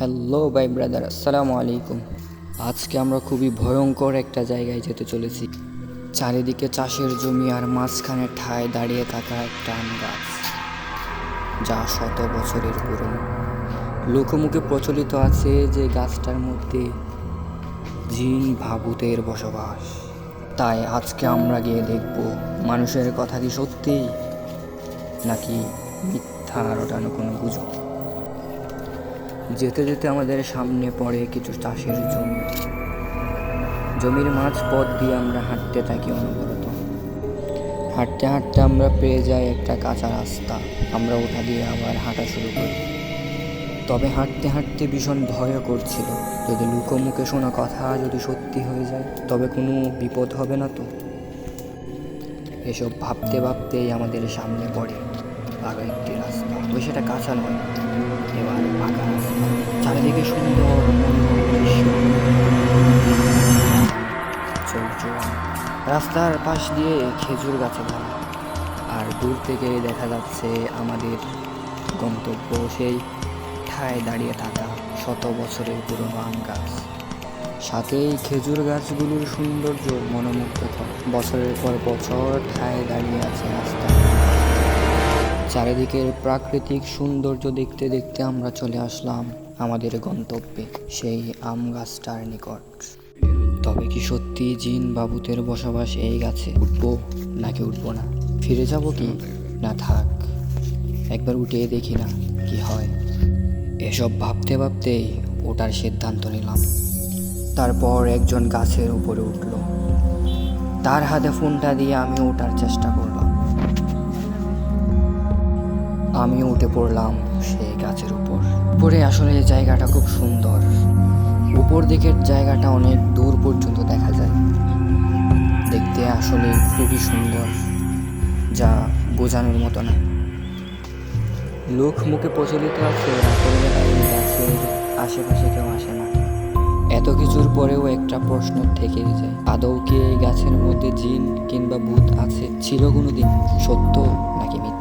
Hello bye brother আসসালামু আলাইকুম আজকে আমরা খুবই ভয়ঙ্কর একটা জায়গায় যেতে চলেছি। চারিদিকে চাষের জমি আর মাঝখানে ঠায় দাঁড়িয়ে থাকা একটা আম গাছ, যা শত বছরের পুরনো। লোকমুখে প্রচলিত আছে যে গাছটার মধ্যে জিন ভাবুতের বসবাস। তাই আজকে আমরা গিয়ে দেখব, মানুষের কথা কি সত্যি, নাকি মিথ্যা রটানো কোনো গুজব? যেতে যেতে আমাদের সামনে পড়ে কিছু চাষের জমি। জমির মাঝ পথ দিয়ে আমরা হাঁটতে থাকি অনবরত। হাঁটতে হাঁটতে আমরা পেয়ে যাই একটা কাঁচা রাস্তা। আমরা ওটা দিয়ে আবার হাঁটা শুরু করি। তবে হাঁটতে হাঁটতে ভীষণ ভয় করছিল। যদি লুকোমুখে শোনা কথা যদি সত্যি হয়ে যায়, তবে কোনো বিপদ হবে না তো? এসব ভাবতে ভাবতেই আমাদের সামনে পড়ে। আরও একটি রাস্তা। তবে সেটা কাঁচা নয়, এবার পাকা রাস্তা। চারিদিকে সুন্দর মনোরম রাস্তার পাশ দিয়ে খেজুর গাছে ভরা। আর দূর থেকে দেখা যাচ্ছে আমাদের গন্তব্য সেই ঠায় দাঁড়িয়ে থাকা শত বছরের পুরনো আম গাছ। সাথেই খেজুর গাছগুলোর সৌন্দর্য মনোমুগ্ধকর। বছরের পর বছর ঠায় দাঁড়িয়ে আছে রাস্তা চারিদিকের প্রাকৃতিক সৌন্দর্য দেখতে দেখতে আমরা চলে আসলাম আমাদের গন্তব্যে, সেই আম গাছটার নিকট। তবে কি সত্যি জিন বাবুতের বসবাস এই গাছে উঠবো নাকি উঠবো না? ফিরে যাব কি? না থাক, একবার উঠে দেখি না কি হয়। এসব ভাবতে ভাবতেই ওটার সিদ্ধান্ত নিলাম। তারপর একজন গাছের উপরে উঠল। তার হাতে ফোনটা দিয়ে আমি ওঠার চেষ্টা করলাম আমি উঠে পড়লাম সেই গাছের উপর। উপরে আসলে জায়গাটা খুব সুন্দর। উপর দিকের জায়গাটা অনেক দূর পর্যন্ত দেখা যায়। দেখতে আসলে খুবই সুন্দর, যা বোঝানোর মতো না। লোক মুখে প্রচলিত আছে রাতের বেলায় গাছের আশেপাশে কেউ আসে না। এত কিছুর পরেও একটা প্রশ্ন থেকে যায় আদৌ কি এই গাছের মধ্যে জিন কিংবা ভূত আছে, ছিল কোনো দিন সত্য নাকি মিথ্যা?